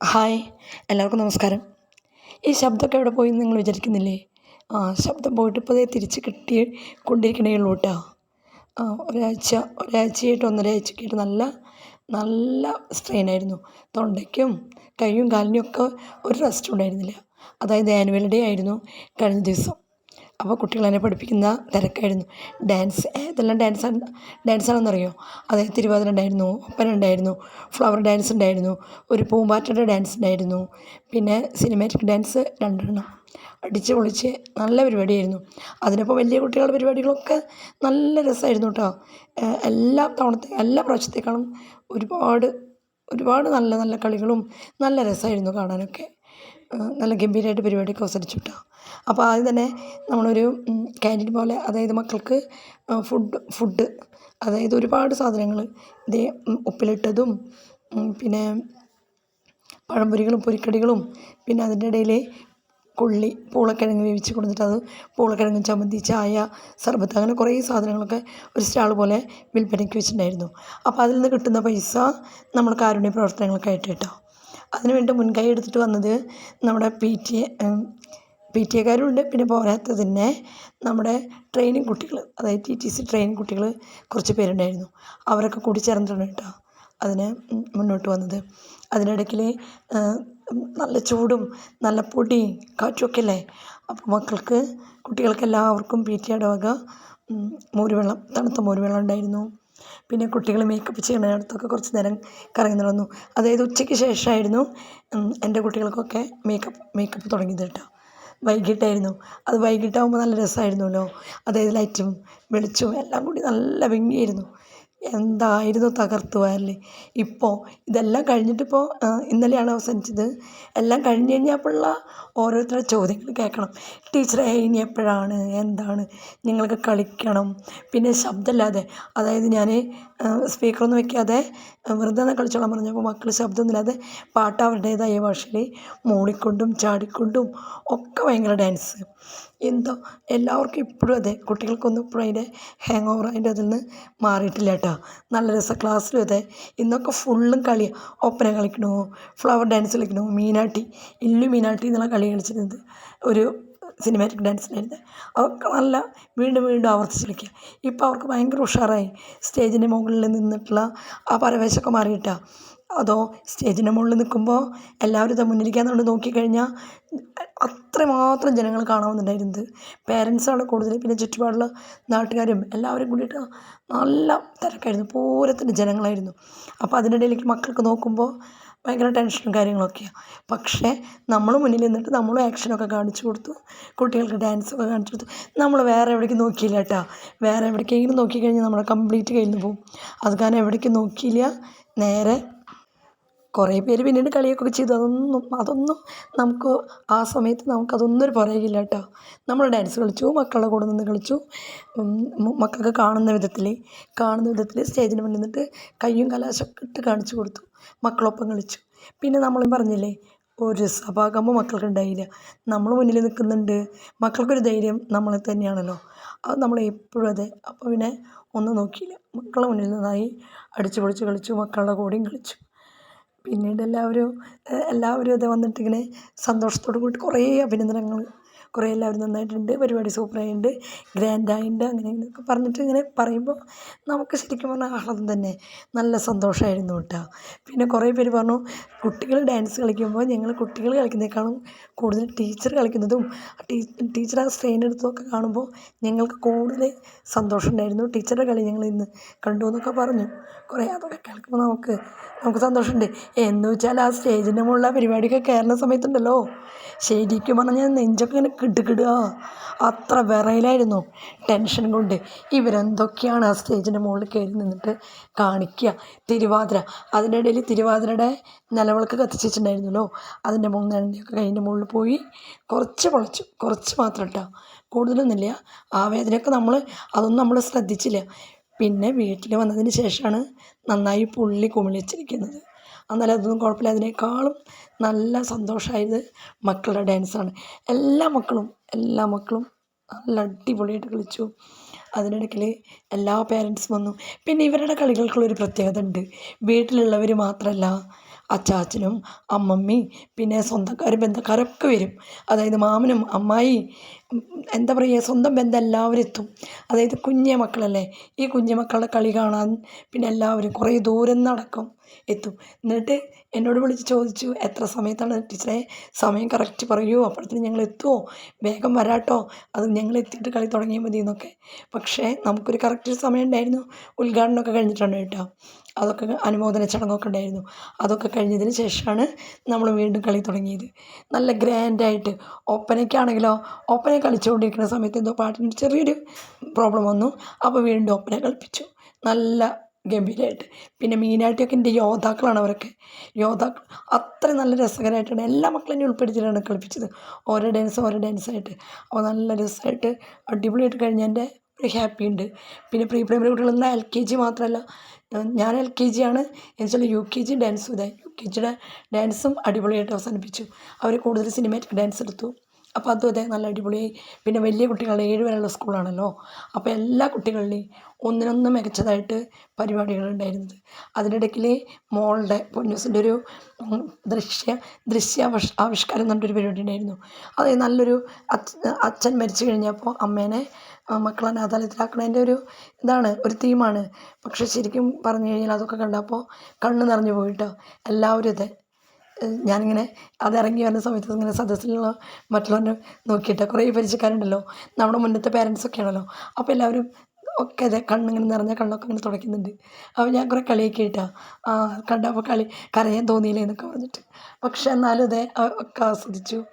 Hi എല്ലാവർക്കും നമസ്കാരം. ഈ ശബ്ദമൊക്കെ എവിടെ പോയി നിങ്ങൾ വിചാരിക്കുന്നില്ലേ? ആ ശബ്ദം പോയിട്ട് ഇപ്പോൾ തിരിച്ച് കിട്ടി കൊണ്ടിരിക്കണേ ഉള്ളൂ കേട്ടോ. ആ ഒരാഴ്ച ഒരാഴ്ചയായിട്ട് ഒന്നരയാഴ്ചയൊക്കെയായിട്ട് നല്ല നല്ല സ്ട്രെയിൻ ആയിരുന്നു. തൊണ്ടയ്ക്കും കൈയും കാലിനും ഒക്കെ ഒരു റെസ്റ്റ് ഉണ്ടായിരുന്നില്ല. അതായത് ആനുവൽ ഡേ ആയിരുന്നു. കഴിഞ്ഞ ദിവസം. അപ്പോൾ കുട്ടികളെന്നെ പഠിപ്പിക്കുന്ന തിരക്കായിരുന്നു. ഡാൻസ് ഏതെല്ലാം ഡാൻസ് ഡാൻസാണെന്നറിയോ അതായത് തിരുവാതിര ഉണ്ടായിരുന്നു ഒപ്പന ഉണ്ടായിരുന്നു ഫ്ലവർ ഡാൻസ് ഉണ്ടായിരുന്നു ഒരു പൂമ്പാറ്റയുടെ ഡാൻസ് ഉണ്ടായിരുന്നു പിന്നെ സിനിമാറ്റിക് ഡാൻസ് രണ്ടെണ്ണം. അടിച്ച് പൊളിച്ച് നല്ല പരിപാടിയായിരുന്നു. അതിനപ്പോൾ വലിയ കുട്ടികളുടെ പരിപാടികളൊക്കെ നല്ല രസമായിരുന്നു കേട്ടോ. എല്ലാ തവണത്തെ എല്ലാ പ്രാവശ്യത്തേക്കാളും ഒരുപാട് ഒരുപാട് നല്ല നല്ല കളികളും നല്ല രസമായിരുന്നു കാണാനൊക്കെ. നല്ല ഗംഭീരമായിട്ട് പരിപാടിയൊക്കെ അവസരിച്ചു അപ്പോൾ ആദ്യം തന്നെ നമ്മളൊരു ക്യാന്റീൻ പോലെ അതായത് മക്കൾക്ക് ഫുഡ് ഫുഡ് അതായത് ഒരുപാട് സാധനങ്ങൾ ഇതേ ഉപ്പിലിട്ടതും പിന്നെ പഴംപൊരികളും പൊരിക്കടികളും പിന്നെ അതിന്റെ ഇടയിൽ കൊള്ളി പൂളക്കിഴങ്ങ് വേവിച്ച് കൊടുത്തിട്ട് അത് പൂളക്കിഴങ്ങ് ചമ്മന്തി ചായ സർബത്ത് അങ്ങനെ കുറേ സാധനങ്ങളൊക്കെ ഒരു സ്റ്റാൾ പോലെ വിൽപ്പനയ്ക്ക് വെച്ചിട്ടുണ്ടായിരുന്നു. അപ്പോൾ അതിൽ നിന്ന് കിട്ടുന്ന പൈസ നമ്മൾ കാരുണ്യ പ്രവർത്തനങ്ങൾക്ക് ആയിട്ട് കേട്ടോ. അതിന് വേണ്ടി മുൻകൈ എടുത്തിട്ട് വന്നത് നമ്മുടെ P T A P T എക്കാരുണ്ട്. പിന്നെ പോരാത്തതിന് നമ്മുടെ ട്രെയിനിങ് കുട്ടികൾ അതായത് ടി ടി സി ട്രെയിനിങ് കുട്ടികൾ കുറച്ച് പേരുണ്ടായിരുന്നു. അവരൊക്കെ കൂടി ചേർന്നിട്ടാണ് കേട്ടോ അതിന് മുന്നോട്ട് വന്നത്. അതിനിടയ്ക്കിൽ നല്ല ചൂടും നല്ല പൊടിയും കാറ്റുമൊക്കെ അല്ലേ അപ്പോൾ മക്കൾക്ക് കുട്ടികൾക്ക് എല്ലാവർക്കും പി ടി എയുടെ വക മോരുവെള്ളം തണുത്ത മോരുവെള്ളം ഉണ്ടായിരുന്നു. പിന്നെ കുട്ടികൾ മേക്കപ്പ് ചെയ്യണയിടത്തൊക്കെ കുറച്ച് നേരം കറങ്ങി നടന്നു അതായത് ഉച്ചയ്ക്ക് ശേഷമായിരുന്നു എന്റെ കുട്ടികൾക്കൊക്കെ മേക്കപ്പ് മേക്കപ്പ് തുടങ്ങിയത് കേട്ടോ. വൈകിട്ടായിരുന്നു. അത് വൈകിട്ടാകുമ്പോൾ നല്ല രസമായിരുന്നല്ലോ. അതായത് ലൈറ്റും വെളിച്ചവും എല്ലാം കൂടി നല്ല ഭംഗിയായിരുന്നു. എന്തായിരുന്നു തകർത്തു പോയല്ലേ ഇപ്പോൾ ഇതെല്ലാം കഴിഞ്ഞിട്ടിപ്പോൾ ഇന്നലെയാണ് അവസാനിച്ചത്. എല്ലാം കഴിഞ്ഞ് കഴിഞ്ഞപ്പോഴുള്ള ഓരോരുത്തരുടെ ചോദ്യങ്ങൾ കേൾക്കണം. ടീച്ചറെ ഇനി എപ്പോഴാണ്? എന്താണ്? നിങ്ങൾക്ക് കളിക്കണം. പിന്നെ ശബ്ദമില്ലാതെ അതായത് ഞാൻ സ്പീക്കറൊന്നും വെക്കാതെ വെറുതെ ഒന്ന് കളിച്ചോളാൻ പറഞ്ഞപ്പോൾ മക്കൾ ശബ്ദമൊന്നുമില്ലാതെ പാട്ട് അവരുടേതായ ഭാഷയിൽ മൂളിക്കൊണ്ടും ചാടിക്കൊണ്ടും ഒക്കെ ഭയങ്കര ഡാൻസ്. എന്തോ എല്ലാവർക്കും ഇപ്പോഴും അതെ കുട്ടികൾക്കൊന്നും ഇപ്പോഴും അതിന്റെ ഹാങ് ഓവർ അതിന്റെ അതിൽ നിന്ന് മാറിയിട്ടില്ല കേട്ടോ. നല്ല രസം ക്ലാസ്സിലും അതെ. ഇന്നൊക്കെ ഫുള്ളും കളിയാണ് ഒപ്പന കളിക്കണു ഫ്ലവർ ഡാൻസ് കളിക്കണു മീനാട്ടി ഇല്ലു മീനാട്ടി എന്നുള്ള കളി കളിച്ചിരുന്നത് ഒരു സിനിമാറ്റിക് ഡാൻസ് ഉണ്ടായിരുന്നത് അതൊക്കെ നല്ല വീണ്ടും വീണ്ടും ആവർത്തിച്ച് കളിക്കുക. ഇപ്പോൾ അവർക്ക് ഭയങ്കര ഉഷാറായി. സ്റ്റേജിന്റെ മുകളിൽ നിന്നിട്ടുള്ള ആ പരവേശമൊക്കെ മാറിയിട്ടാണ് അതോ സ്റ്റേജിന്റെ മുകളിൽ നിൽക്കുമ്പോൾ എല്ലാവരും ഇതാ മുന്നിലിരിക്കാന്നുകൊണ്ട് നോക്കിക്കഴിഞ്ഞാൽ അത്രമാത്രം ജനങ്ങൾ കാണാൻ വന്നിട്ടുണ്ടായിരുന്നത് പേരൻസാണ് കൂടുതൽ പിന്നെ ചുറ്റുപാടുള്ള നാട്ടുകാരും എല്ലാവരും കൂടിയിട്ട് നല്ല തിരക്കായിരുന്നു. പൂരത്തിന്റെ ജനങ്ങളായിരുന്നു. അപ്പോൾ അതിനിടയിലേക്ക് മക്കൾക്ക് നോക്കുമ്പോൾ ഭയങ്കര ടെൻഷനും കാര്യങ്ങളൊക്കെയാണ് പക്ഷേ നമ്മൾ മുന്നിൽ നിന്നിട്ട് നമ്മൾ ആക്ഷനൊക്കെ കാണിച്ചു കൊടുത്തു. കുട്ടികൾക്ക് ഡാൻസൊക്കെ കാണിച്ചു കൊടുത്തു. നമ്മൾ വേറെ എവിടേക്കും നോക്കിയില്ല കേട്ടോ വേറെ എവിടേക്കെങ്കിലും നോക്കിക്കഴിഞ്ഞാൽ നമ്മൾ കംപ്ലീറ്റ് നിന്ന് പോകും അത് കാരണം എവിടേക്കും നോക്കിയില്ല. നേരെ കുറേ പേര് പിന്നീട് കളിയൊക്കെ ചെയ്തു. അതൊന്നും അതൊന്നും നമുക്ക് ആ സമയത്ത് നമുക്കതൊന്നും ഒരു പുറകില്ല കേട്ടോ. നമ്മൾ ഡാൻസ് കളിച്ചു മക്കളുടെ കൂടെ നിന്ന് കളിച്ചു. മക്കൾക്ക് കാണുന്ന വിധത്തിൽ കാണുന്ന വിധത്തിൽ സ്റ്റേജിന് മുന്നിൽ നിന്നിട്ട് കയ്യും കലാശൊക്കെ ഇട്ട് കാണിച്ചു കൊടുത്തു. മക്കളൊപ്പം കളിച്ചു. പിന്നെ നമ്മൾ പറഞ്ഞില്ലേ ഒരു സഭാകമ്പം മക്കൾക്ക് ഉണ്ടായില്ല. നമ്മൾ മുന്നിൽ നിൽക്കുന്നുണ്ട്. മക്കൾക്കൊരു ധൈര്യം നമ്മളെ തന്നെയാണല്ലോ. അത് നമ്മൾ എപ്പോഴും അതെ. അപ്പോൾ പിന്നെ ഒന്നും നോക്കിയില്ല. മക്കളെ മുന്നിൽ നിന്നായി അടിച്ചു പൊളിച്ച് കളിച്ചു. മക്കളുടെ കൂടെയും കളിച്ചു. പിന്നീട് എല്ലാവരും എല്ലാവരും വന്നിട്ട് ഇങ്ങനെ സന്തോഷത്തോടു കൂടി കുറേ അഭിനന്ദനങ്ങൾ കുറേ എല്ലാവരും നന്നായിട്ടുണ്ട് പരിപാടി സൂപ്പറായിട്ടുണ്ട് ഗ്രാൻഡായിട്ടുണ്ട് അങ്ങനെ ഇങ്ങനെയൊക്കെ പറഞ്ഞിട്ട് ഇങ്ങനെ പറയുമ്പോൾ നമുക്ക് ശരിക്കും പറഞ്ഞാൽ ആഹ്ലാദം തന്നെ. നല്ല സന്തോഷമായിരുന്നു കേട്ടോ. പിന്നെ കുറേ പേര് പറഞ്ഞു കുട്ടികൾ ഡാൻസ് കളിക്കുമ്പോൾ ഞങ്ങൾ കുട്ടികൾ കളിക്കുന്നതിനേക്കാളും കൂടുതൽ ടീച്ചർ കളിക്കുന്നതും ടീച്ചർ ആ സ്ട്രെയിൻ എടുത്തതൊക്കെ കാണുമ്പോൾ ഞങ്ങൾക്ക് കൂടുതൽ സന്തോഷം ഉണ്ടായിരുന്നു ടീച്ചറുടെ കളി ഞങ്ങൾ ഇന്ന് കണ്ടു എന്നൊക്കെ പറഞ്ഞു. കുറേ അതൊക്കെ കേൾക്കുമ്പോൾ നമുക്ക് നമുക്ക് സന്തോഷമുണ്ട്. എന്ന് വെച്ചാൽ ആ സ്റ്റേജിന്റെ മുകളിൽ ആ പരിപാടിയൊക്കെ കയറുന്ന സമയത്തുണ്ടല്ലോ. ശരിക്കും പറഞ്ഞാൽ നെഞ്ചൊക്കെ ഇങ്ങനെ കിടുകിടുക. അത്ര വിറയിലായിരുന്നു. ടെൻഷൻ കൊണ്ട് ഇവരെന്തൊക്കെയാണ് ആ സ്റ്റേജിന്റെ മുകളിൽ കയറി നിന്നിട്ട് കാണിക്കുക? തിരുവാതിര. അതിന്റെ ഇടയിൽ തിരുവാതിരയുടെ നിലവിളക്ക് കത്തിച്ചിട്ടുണ്ടായിരുന്നല്ലോ. അതിന്റെ മുകളിൽ എണ്ണയൊക്കെ കൈന്റെ മുകളിൽ പോയി കുറച്ച് പൊളച്ചു. കുറച്ച് മാത്രം കേട്ടോ കൂടുതലൊന്നുമില്ല. ആ വേദനയൊക്കെ നമ്മൾ അതൊന്നും നമ്മൾ ശ്രദ്ധിച്ചില്ല. പിന്നെ വീട്ടിൽ വന്നതിന് ശേഷമാണ് നന്നായി പുള്ളി കുമിളിച്ചിരിക്കുന്നത്. എന്നാലും അതൊന്നും കുഴപ്പമില്ല. അതിനേക്കാളും നല്ല സന്തോഷമായത് മക്കളുടെ ഡാൻസാണ്. എല്ലാ മക്കളും എല്ലാ മക്കളും നല്ല അടിപൊളിയായിട്ട് കളിച്ചു. അതിനിടയ്ക്കിൽ എല്ലാ പേരൻസും വന്നു. പിന്നെ ഇവരുടെ കളികൾക്കുള്ളൊരു പ്രത്യേകത ഉണ്ട്. വീട്ടിലുള്ളവർ മാത്രമല്ല അച്ചാച്ചനും അമ്മമ്മയും പിന്നെ സ്വന്തക്കാരും ബന്ധക്കാരൊക്കെ വരും. അതായത് മാമനും അമ്മായി എന്താ പറയുക സ്വന്തം ബന്ധം എല്ലാവരും എത്തും. അതായത് കുഞ്ഞു മക്കളല്ലേ ഈ കുഞ്ഞു മക്കളുടെ കളി കാണാൻ പിന്നെ എല്ലാവരും കുറേ ദൂരം നടക്കും എത്തും. എന്നിട്ട് എന്നോട് വിളിച്ച് ചോദിച്ചു എത്ര സമയത്താണ് ടീച്ചറെ? സമയം കറക്റ്റ് പറയൂ അപ്പോഴത്തേന് ഞങ്ങൾ എത്തുമോ വേഗം വരാട്ടോ അത് ഞങ്ങൾ എത്തിയിട്ട് കളി തുടങ്ങിയാൽ മതി എന്നൊക്കെ. പക്ഷേ നമുക്കൊരു കറക്റ്റ് സമയം ഉണ്ടായിരുന്നു. ഉദ്ഘാടനമൊക്കെ കഴിഞ്ഞിട്ടാണ് കേട്ടോ. അതൊക്കെ അനുമോദന ചടങ്ങൊക്കെ ഉണ്ടായിരുന്നു. അതൊക്കെ കഴിഞ്ഞതിന് ശേഷമാണ് നമ്മൾ വീണ്ടും കളി തുടങ്ങിയത്. നല്ല ഗ്രാൻഡായിട്ട് ഒപ്പനയ്ക്കാണെങ്കിലോ ഒപ്പന കളിച്ചുകൊണ്ടിരിക്കുന്ന സമയത്ത് എന്തോ പാട്ടിന് ചെറിയൊരു പ്രോബ്ലം വന്നു. അപ്പോൾ വീണ്ടും ഒപ്പന കളിപ്പിച്ചു. നല്ല ഗംഭീരമായിട്ട് പിന്നെ മെയിനായിട്ടൊക്കെ എന്റെ യോദ്ധാക്കളാണ് അവരൊക്കെ. യോദ്ധാക്കൾ അത്ര നല്ല രസകരമായിട്ടാണ് എല്ലാ മക്കളെയും ഉൾപ്പെടുത്തിയിട്ടാണ് കളിപ്പിച്ചത്. ഓരോ ഡാൻസ് ഓരോ ഡാൻസായിട്ട് അപ്പോൾ നല്ല രസമായിട്ട് അടിപൊളിയായിട്ട് കഴിഞ്ഞതിന്റെ ഒരു ഹാപ്പി ഉണ്ട്. പിന്നെ പ്രീ പ്രൈമറി കുട്ടികളെന്നാൽ എൽ കെ ജി മാത്രമല്ല ഞാൻ എൽ കെ ജി ആണ്. എന്നുവെച്ചാൽ യു കെ ജി ഡാൻസും ഇതായി യു കെ ജിയുടെ ഡാൻസും അടിപൊളിയായിട്ട് അവസാനിപ്പിച്ചു. അവർ കൂടുതൽ സിനിമാറ്റിക് ഡാൻസ് എടുത്തു. അപ്പോൾ അതും അതെ നല്ല അടിപൊളിയായി. പിന്നെ വലിയ കുട്ടികളുടെ ഏഴ് വരെയുള്ള സ്കൂളാണല്ലോ അപ്പോൾ എല്ലാ കുട്ടികളുടെയും ഒന്നിനൊന്ന് മികച്ചതായിട്ട് പരിപാടികളുണ്ടായിരുന്നത് അതിനിടയ്ക്കിൽ മോളുടെ പൊന്നൂസിന്റെ ഒരു ദൃശ്യ ദൃശ്യ ആവിഷ്കാരം എന്നൊരു പരിപാടി ഉണ്ടായിരുന്നു. അതായത് നല്ലൊരു അച്ഛൻ മരിച്ചു കഴിഞ്ഞപ്പോൾ അമ്മേനെ മക്കളെ അനാഥാലയത്തിലാക്കണതിന്റെ ഒരു ഇതാണ് ഒരു തീമാണ് പക്ഷെ ശരിക്കും പറഞ്ഞു കഴിഞ്ഞാൽ അതൊക്കെ കണ്ടപ്പോൾ കണ്ണ് നിറഞ്ഞു പോയിട്ടോ. എല്ലാവരും ഇത് ഞാനിങ്ങനെ അത് ഇറങ്ങി വരുന്ന സമയത്ത് ഇങ്ങനെ സദസ്സിലുള്ള മറ്റുള്ളവരെ നോക്കിയിട്ട് കുറേ പരിചയക്കാരുണ്ടല്ലോ. നമ്മുടെ മുന്നത്തെ പേരൻസൊക്കെ ആണല്ലോ അപ്പോൾ എല്ലാവരും ഒക്കെ അതെ കണ്ണിങ്ങനെ നിറഞ്ഞ കണ്ണൊക്കെ ഇങ്ങനെ തുടയ്ക്കുന്നുണ്ട്. അപ്പോൾ ഞാൻ കുറേ കളിയൊക്കെ ഇട്ടാ ആ കണ്ടപ്പോൾ കളി കരയാൻ തോന്നിയില്ലേ എന്നൊക്കെ പറഞ്ഞിട്ട്. പക്ഷെ എന്നാലും അതെ ഒക്കെ ആസ്വദിച്ചു.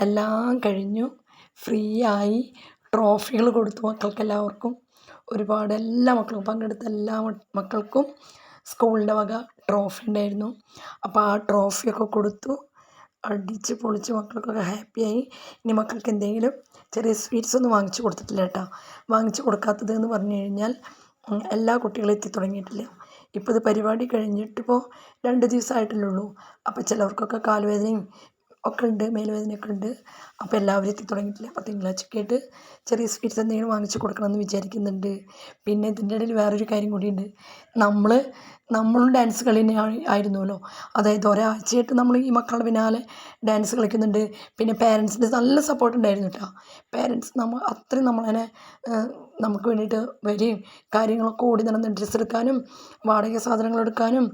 എല്ലാം കഴിഞ്ഞു. ഫ്രീ ആയി. ട്രോഫികൾ കൊടുത്തു മക്കൾക്ക് എല്ലാവർക്കും ഒരുപാട് എല്ലാ മക്കളും പങ്കെടുത്ത എല്ലാ മക്കൾക്കും സ്കൂളിന്റെ വക ട്രോഫി ഉണ്ടായിരുന്നു. അപ്പോൾ ആ ട്രോഫിയൊക്കെ കൊടുത്തു. അടിച്ച് പൊളിച്ച് മക്കൾക്കൊക്കെ ഹാപ്പിയായി. ഇനി മക്കൾക്ക് എന്തെങ്കിലും ചെറിയ സ്വീറ്റ്സ് ഒന്നും വാങ്ങിച്ചു കൊടുത്തിട്ടില്ല കേട്ടോ. വാങ്ങിച്ചു കൊടുക്കാത്തത് എന്ന് പറഞ്ഞു കഴിഞ്ഞാൽ എല്ലാ കുട്ടികളും എത്തി തുടങ്ങിയിട്ടില്ല. ഇപ്പോൾ ഇത് പരിപാടി കഴിഞ്ഞിട്ടിപ്പോൾ രണ്ട് ദിവസമായിട്ടല്ലേ ഉള്ളൂ. അപ്പോൾ ചിലവർക്കൊക്കെ കാലുവേദനയും ഒക്കെ ഉണ്ട് മേലുവേദനയൊക്കെ ഉണ്ട്. അപ്പോൾ എല്ലാവരും എത്തി തുടങ്ങിയിട്ടില്ല. അപ്പോൾ തിങ്കളാഴ്ചക്കായിട്ട് ചെറിയ സ്വീറ്റ്സ് എന്തെങ്കിലും വാങ്ങിച്ച് കൊടുക്കണമെന്ന് വിചാരിക്കുന്നുണ്ട്. പിന്നെ ഇതിന്റെ ഇടയിൽ വേറൊരു കാര്യം കൂടിയുണ്ട്. നമ്മൾ നമ്മളും ഡാൻസ് കളി ആയിരുന്നല്ലോ. അതായത് ഒരാഴ്ചയായിട്ട് നമ്മൾ ഈ മക്കളുടെ പിന്നാലെ ഡാൻസ് കളിക്കുന്നുണ്ട്. പിന്നെ പേരൻസിന്റെ നല്ല സപ്പോർട്ട് ഉണ്ടായിരുന്നു കേട്ടോ പേരൻസ് നമ്മൾ അത്രയും നമ്മളതിനെ നമുക്ക് വേണ്ടിയിട്ട് വരികയും കാര്യങ്ങളൊക്കെ ഓടി നടന്ന് ഡ്രസ്സ് എടുക്കാനും വാടക സാധനങ്ങൾ എടുക്കാനും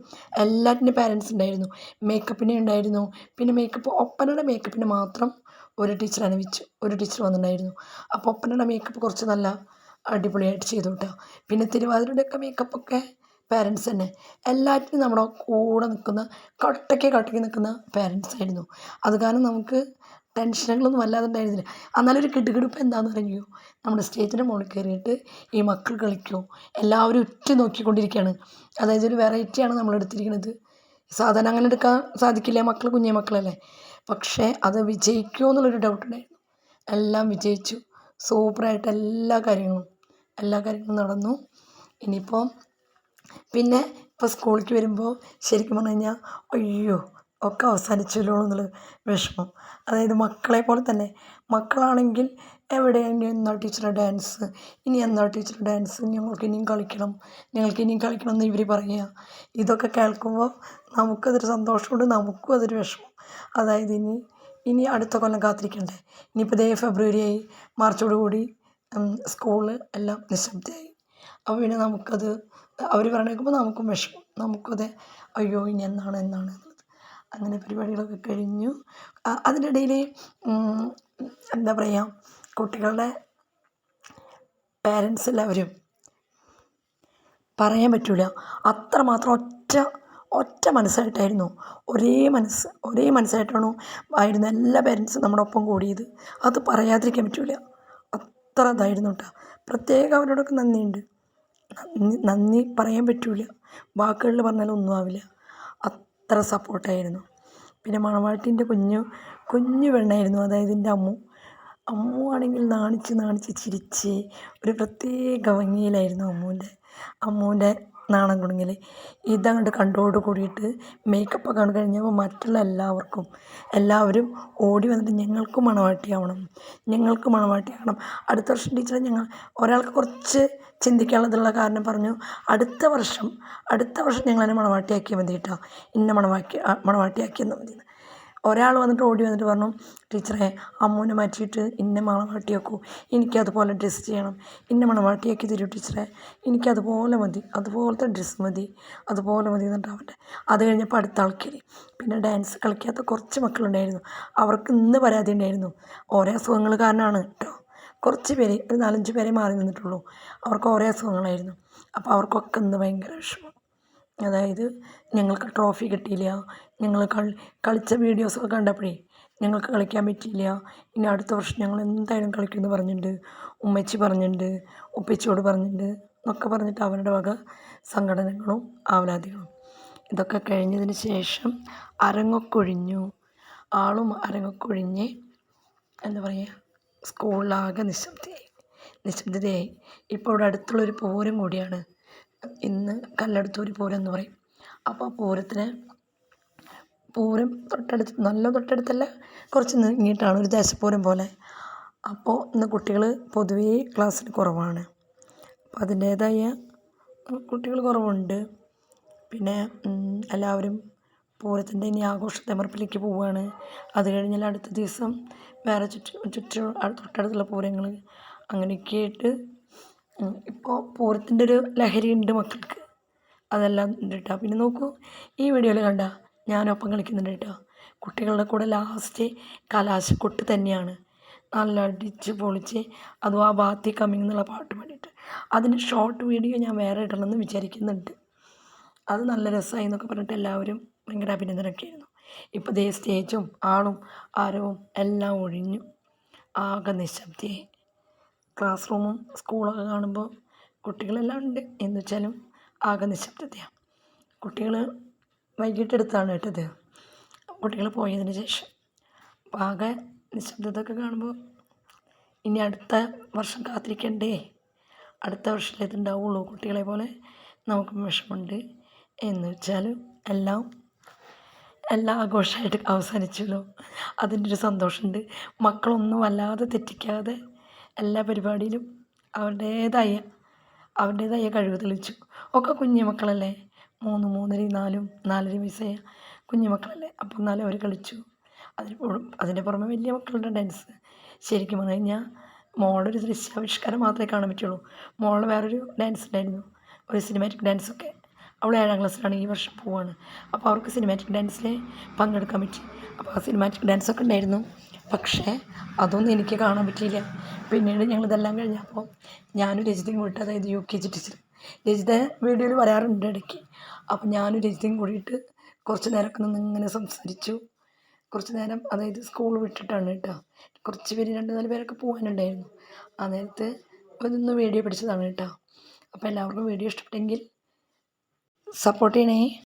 എല്ലാറ്റിന്റെ പേരൻസ് ഉണ്ടായിരുന്നു. മേക്കപ്പിനെ ഉണ്ടായിരുന്നു. പിന്നെ മേക്കപ്പ് ഒപ്പനയുടെ മേക്കപ്പിന് മാത്രം ഒരു ടീച്ചർ അനുവദിച്ചു ഒരു ടീച്ചർ വന്നിട്ടുണ്ടായിരുന്നു. അപ്പോൾ ഒപ്പനയുടെ മേക്കപ്പ് കുറച്ച് നല്ല അടിപൊളിയായിട്ട് ചെയ്തു കേട്ടോ പിന്നെ തിരുവാതിരയുടെയൊക്കെ മേക്കപ്പൊക്കെ പാരൻസ് തന്നെ. എല്ലാറ്റിനും നമ്മുടെ കൂടെ നിൽക്കുന്ന കട്ടയ്ക്ക് കട്ടയ്ക്ക് നിൽക്കുന്ന പാരൻസ് ആയിരുന്നു. അത് കാരണം നമുക്ക് ടെൻഷനുകളൊന്നും വല്ലാതെ ഉണ്ടായിരുന്നില്ല. എന്നാലും ഒരു കിടുകിടുപ്പ് എന്താണെന്ന് അറിയോ നമ്മുടെ സ്റ്റേജിന്റെ മുകളിൽ കയറിയിട്ട് ഈ മക്കൾ കളിക്കുമോ എല്ലാവരും ഉറ്റു നോക്കിക്കൊണ്ടിരിക്കുകയാണ് അതായത് ഒരു വെറൈറ്റിയാണ് നമ്മൾ എടുത്തിരിക്കുന്നത്. സാധാരണ അങ്ങനെ എടുക്കാൻ സാധിക്കില്ല മക്കൾ കുഞ്ഞു മക്കളല്ലേ? പക്ഷേ അത് വിജയിക്കുമോ എന്നുള്ളൊരു ഡൗട്ട് ഉണ്ടായിരുന്നു. എല്ലാം വിജയിച്ചു. സൂപ്പറായിട്ട് എല്ലാ കാര്യങ്ങളും എല്ലാ കാര്യങ്ങളും നടന്നു. ഇനിയിപ്പോൾ പിന്നെ ഇപ്പോൾ സ്കൂളിലേക്ക് വരുമ്പോൾ ശരിക്കും പറഞ്ഞു കഴിഞ്ഞാൽ അയ്യോ ഒക്കെ അവസാനിച്ചല്ലോ എന്നുള്ള വിഷമം. അതായത് മക്കളെ പോലെ തന്നെ മക്കളാണെങ്കിൽ എവിടെ? ഇനി എന്നാ ഡാൻസ്. ഇനി എന്നാ ടീച്ചറുടെ ഡാൻസ്. ഞങ്ങൾക്ക് ഇനിയും കളിക്കണം. ഞങ്ങൾക്ക് ഇനിയും കളിക്കണം എന്ന് ഇവർ പറയുക. ഇതൊക്കെ കേൾക്കുമ്പോൾ നമുക്കതൊരു സന്തോഷമുണ്ട്. നമുക്കും അതൊരു വിഷമം. അതായത് ഇനി ഇനി അടുത്ത കൊല്ലം കാത്തിരിക്കണ്ടേ? ഇനിയിപ്പോൾ ഇതേ ഫെബ്രുവരി ആയി മാർച്ചോട് കൂടി സ്കൂൾ എല്ലാം നിശബ്ദമായി അപ്പോൾ പിന്നെ നമുക്കത് അവർ പറഞ്ഞേക്കുമ്പോൾ നമുക്കും വിഷമം. നമുക്കത് അയ്യോ ഇനി എന്നാണ് എന്നാണ് അങ്ങനെ പരിപാടികളൊക്കെ കഴിഞ്ഞു. അതിനിടയിൽ എന്താ പറയുക കുട്ടികളുടെ പേരൻസ് എല്ലാവരും പറയാൻ പറ്റില്ല അത്രമാത്രം ഒറ്റ ഒറ്റ മനസ്സായിട്ടായിരുന്നു. ഒരേ മനസ്സ് ഒരേ മനസ്സായിട്ടാണ് ആയിരുന്നു എല്ലാ പേരൻസും നമ്മുടെ ഒപ്പം കൂടിയത്. അത് പറയാതിരിക്കാൻ പറ്റില്ല അത്ര ഇതായിരുന്നു കേട്ടോ പ്രത്യേകം അവരോടൊക്കെ നന്ദിയുണ്ട്. നന്ദി നന്ദി പറയാൻ പറ്റില്ല വാക്കുകളിൽ പറഞ്ഞാലും ഒന്നും ആവില്ല. അത്ര സപ്പോർട്ടായിരുന്നു പിന്നെ മണവാട്ടിന്റെ കുഞ്ഞു കുഞ്ഞു പെണ്ണായിരുന്നു അതായത് എന്റെ അമ്മു. അമ്മു ആണെങ്കിൽ നാണിച്ച് നാണിച്ച് ചിരിച്ച് ഒരു പ്രത്യേക ഭംഗിയിലായിരുന്നു അമ്മുവിന്റെ അമ്മുവിന്റെ നാണം കുടുങ്ങൽ ഇതങ്ങോട്ട് കണ്ടോട് കൂടിയിട്ട് മേക്കപ്പ് കണ്ടു കഴിഞ്ഞപ്പോൾ മറ്റുള്ള എല്ലാവർക്കും എല്ലാവരും ഓടി വന്നിട്ട് ഞങ്ങൾക്കും മണവാട്ടിയാവണം ഞങ്ങൾക്കും മണവാട്ടിയാവണം അടുത്ത വർഷം ടീച്ചറെ ഞങ്ങൾ ഒരാൾക്ക് കുറച്ച് ചിന്തിക്കാനുള്ളതുള്ള കാരണം പറഞ്ഞു അടുത്ത വർഷം അടുത്ത വർഷം ഞങ്ങളെന്നെ മണവാട്ടിയാക്കിയാൽ മതി കേട്ടോ ഇന്ന മണവാക്കി മണവാട്ടിയാക്കിയെന്നാൽ മതി ഒരാൾ വന്നിട്ട് ഓടി വന്നിട്ട് പറഞ്ഞു ടീച്ചറെ അമ്മൂനെ മാറ്റിയിട്ട് ഇന്ന മണവാട്ടിയാക്കൂ എനിക്കതുപോലെ ഡ്രസ്സ് ചെയ്യണം. ഇന്ന മണവാട്ടിയാക്കി തരൂ ടീച്ചറെ. എനിക്കതുപോലെ മതി. അതുപോലത്തെ ഡ്രസ്സ് മതി. അതുപോലെ മതി എന്നിട്ട് അവന്റെ അത് കഴിഞ്ഞപ്പോൾ അടുത്ത ആൾക്കാർ പിന്നെ ഡാൻസ് കളിക്കാത്ത കുറച്ച് മക്കളുണ്ടായിരുന്നു. അവർക്ക് ഇന്ന് പരാതി ഉണ്ടായിരുന്നു. ഓരോ അസുഖങ്ങൾ കാരണമാണ് കേട്ടോ. കുറച്ച് പേര് ഒരു നാലഞ്ച് പേരെ മാറി നിന്നിട്ടുള്ളൂ. അവർക്ക് ഓരോ അസുഖങ്ങളായിരുന്നു. അപ്പോൾ അവർക്കൊക്കെ ഇന്ന് ഭയങ്കര വിഷമം. അതായത് ഞങ്ങൾക്ക് ട്രോഫി കിട്ടിയില്ല. ഞങ്ങൾ കളി കളിച്ച വീഡിയോസൊക്കെ കണ്ടപ്പോഴേ ഞങ്ങൾക്ക് കളിക്കാൻ പറ്റിയില്ല. ഇനി അടുത്ത വർഷം ഞങ്ങൾ എന്തായാലും കളിക്കുമെന്ന് പറഞ്ഞിട്ടുണ്ട്. ഉമ്മച്ചി പറഞ്ഞിട്ടുണ്ട് ഉപ്പച്ചിയോട് പറഞ്ഞിട്ടുണ്ട് എന്നൊക്കെ പറഞ്ഞിട്ട് അവരുടെ വക സംഘടനകളും ആവലാതികളും. ഇതൊക്കെ കഴിഞ്ഞതിന് ശേഷം അരങ്ങൊക്കൊഴിഞ്ഞു. ആളും അരങ്ങൊക്കൊഴിഞ്ഞ് എന്താ പറയുക സ്കൂളിലാകെ നിശബ്ദയായി നിശബ്ദതയായി. ഇപ്പോൾ ഇവിടെ അടുത്തുള്ളൊരു പൂരം കൂടിയാണ്. ഇന്ന് കല്ലെടുത്തൊരു പൂരം എന്ന് പറയും അപ്പോൾ പൂരത്തിന് പൂരം തൊട്ടടുത്ത് നല്ല തൊട്ടടുത്തല്ല കുറച്ച് നീങ്ങിയിട്ടാണ് ഒരു ദേശപൂരം പോലെ. അപ്പോൾ ഇന്ന് കുട്ടികൾ പൊതുവേ ക്ലാസ്സിൽ കുറവാണ്. അപ്പോൾ അതിന്റേതായ കുട്ടികൾ കുറവുണ്ട്. പിന്നെ എല്ലാവരും പൂരത്തിന്റെ ഇനി ആഘോഷ തെമർപ്പിലേക്ക് പോവുകയാണ് അത് കഴിഞ്ഞാൽ അടുത്ത ദിവസം വേറെ ചുറ്റും ചുറ്റും തൊട്ടടുത്തുള്ള പൂരങ്ങൾ അങ്ങനെയൊക്കെ ആയിട്ട് ഇപ്പോൾ പൂരത്തിന്റെ ഒരു ലഹരി ഉണ്ട് മക്കൾക്ക്. അതെല്ലാം ഉണ്ട് കേട്ടോ പിന്നെ നോക്കൂ ഈ വീഡിയോയിൽ കണ്ട ഞാനൊപ്പം കളിക്കുന്നുണ്ട് കേട്ടോ. കുട്ടികളുടെ കൂടെ ലാസ്റ്റ് കലാശക്കൊട്ട് തന്നെയാണ്. നല്ല അടിച്ച് പൊളിച്ച് അതും ആ ബാത്തി കമ്മിങ് എന്നുള്ള പാട്ട് പാടിയിട്ട്. അതിന് ഷോർട്ട് വീഡിയോ ഞാൻ വേറെ ഇടണമെന്ന് വിചാരിക്കുന്നുണ്ട്. അത് നല്ല രസമായി എന്നൊക്കെ പറഞ്ഞിട്ട് എല്ലാവരും ഭയങ്കര അഭിനന്ദനമൊക്കെ ആയിരുന്നു. ഇപ്പോൾ ദേ സ്റ്റേജും ആളും ആരവും എല്ലാം ഒഴിഞ്ഞു. ആകെ നിശബ്ദയായി. ക്ലാസ് റൂമും സ്കൂളൊക്കെ കാണുമ്പോൾ കുട്ടികളെല്ലാം ഉണ്ട്. എന്ന് വെച്ചാലും ആകെ നിശബ്ദതയാണ് കുട്ടികൾ വൈകിട്ടെടുത്താണ് കേട്ടത്. കുട്ടികൾ പോയതിന് ശേഷം അപ്പോൾ ആകെ നിശബ്ദത ഒക്കെ കാണുമ്പോൾ ഇനി അടുത്ത വർഷം കാത്തിരിക്കണ്ടേ? അടുത്ത വർഷത്തിലേ ഇതുണ്ടാവുള്ളൂ. കുട്ടികളെ പോലെ നമുക്കും വിഷമമുണ്ട്. എന്ന് വെച്ചാലും എല്ലാം എല്ലാം ആഘോഷമായിട്ട് അവസാനിച്ചല്ലോ. അതിന്റെ ഒരു സന്തോഷമുണ്ട്. മക്കളൊന്നും വല്ലാതെ തെറ്റിക്കാതെ എല്ലാ പരിപാടിയിലും അവരുടേതായ അവരുടേതായ കഴിവ് തെളിയിച്ചു. ഒക്കെ കുഞ്ഞു മക്കളല്ലേ മൂന്ന് മൂന്നരയും നാലും നാലര വയസ്സായ കുഞ്ഞു മക്കളല്ലേ അപ്പോൾ എന്നാലും അവർ കളിച്ചു. അതിന് അതിന്റെ പുറമെ വലിയ മക്കളുടെ ഡാൻസ്. ശരിക്കും പറഞ്ഞു കഴിഞ്ഞാൽ മോളുടെ ഒരു ദൃശ്യാവിഷ്കാരം മാത്രമേ കാണാൻ പറ്റുള്ളൂ. മോളുടെ വേറൊരു ഡാൻസ് ഉണ്ടായിരുന്നു. ഒരു സിനിമാറ്റിക് ഡാൻസൊക്കെ അവൾ ഏഴാം ക്ലാസ്സിലാണ് ഈ വർഷം പോവാണ്. അപ്പോൾ അവർക്ക് സിനിമാറ്റിക് ഡാൻസിൽ പങ്കെടുക്കാൻ പറ്റി. അപ്പോൾ ആ സിനിമാറ്റിക് ഡാൻസൊക്കെ ഉണ്ടായിരുന്നു. പക്ഷേ അതൊന്നും എനിക്ക് കാണാൻ പറ്റിയില്ല. പിന്നീട് ഞങ്ങളിതെല്ലാം കഴിഞ്ഞപ്പോൾ ഞാനും രജിതയും കൂടിയിട്ട് അതായത് U K G teacher Rajitha വീഡിയോയിൽ വരാറുണ്ട് ഇടയ്ക്ക്. അപ്പം ഞാനും രജിതയും കൂടിയിട്ട് കുറച്ച് നേരമൊക്കെ നിന്ന് ഇങ്ങനെ സംസാരിച്ചു. കുറച്ച് നേരം അതായത് സ്കൂൾ വിട്ടിട്ടാണ് കേട്ടോ. കുറച്ച് പേര് രണ്ട് നാല് പേരൊക്കെ പോകാനുണ്ടായിരുന്നു. ആ നേരത്ത് നിന്ന് വീഡിയോ പിടിച്ചതാണ് കേട്ടോ. അപ്പോൾ എല്ലാവർക്കും വീഡിയോ ഇഷ്ടപ്പെട്ടെങ്കിൽ സപ്പോർട്ട് ചെയ്യണേ.